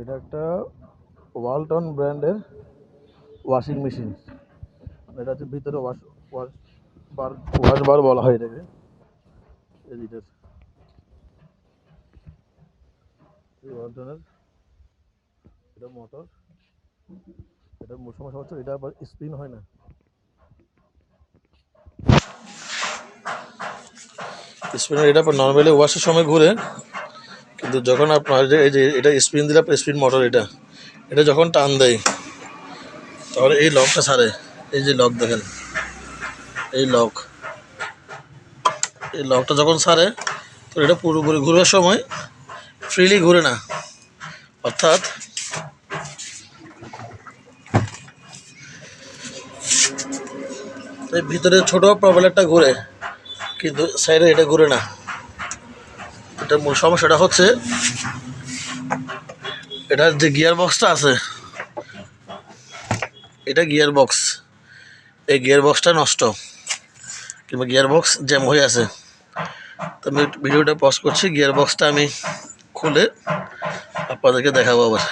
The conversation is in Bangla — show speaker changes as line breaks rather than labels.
এটা একটা ওয়ালটন ব্র্যান্ডের ওয়াশিং মেশিন এটা হচ্ছে ভিতরে wash wash bar wash bar বলা হয় এটাকে। এই ওয়ালটনের এটা মোটর এটা সমস্যা হচ্ছে এটা আবার স্পিন হয় না। স্পিনার এটা নর্মালি ওয়াশের সময় ঘুরে। কিন্তু যখন আপনার যে এই যে এটা স্পিন দিলে স্পিন মোটর এটা এটা যখন টান দেয় তখন এই লকটা ছাড়ে। এই যে লক দেখেন, এই লক, এই লকটা যখন ছাড়ে তো এটা পুরোপুরি ঘুরবার সময় ফ্রিলি ঘুরে না। অর্থাৎ ভিতরে ছোট প্রবলেটটা ঘুরে, কিন্তু সাইডে এটা ঘুরে না। এটা মূল সমস্যাটা হচ্ছে এটার যে গিয়ার বক্সটা আছে, এটা গিয়ার বক্স এই গিয়ার বক্সটা নষ্ট, কিংবা গিয়ার বক্স জ্যাম হয়ে আছে। তো আমি ভিডিওটা পজ করছি গিয়ার বক্সটা আমি খুলে আপনাদেরকে দেখাবো আবার।